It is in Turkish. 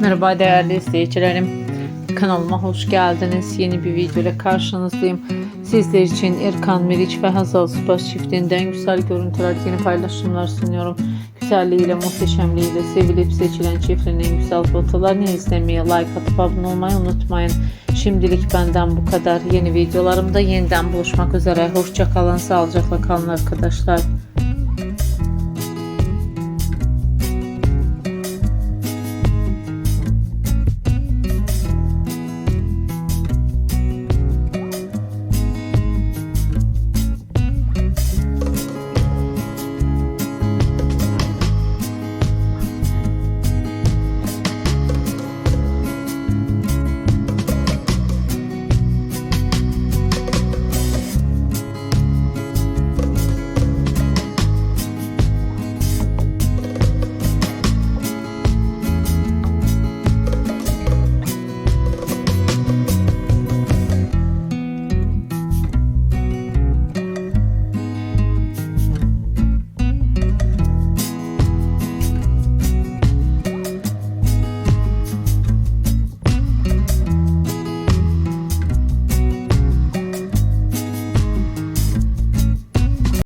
Merhaba değerli izleyicilerim. Kanalıma hoş geldiniz. Yeni bir video ile karşınızdayım. Sizler için Erkan Meriç ve Hazal Subaş çiftinden güzel görüntüler, yeni paylaşımlar sunuyorum. Güzelliğiyle, muhteşemliğiyle sevilip seçilen çiftin en güzel fotoğraflarını izlemeye, like atıp abone olmayı unutmayın. Şimdilik benden bu kadar. Yeni videolarımda yeniden buluşmak üzere. Hoşçakalın, sağlıcakla kalın arkadaşlar.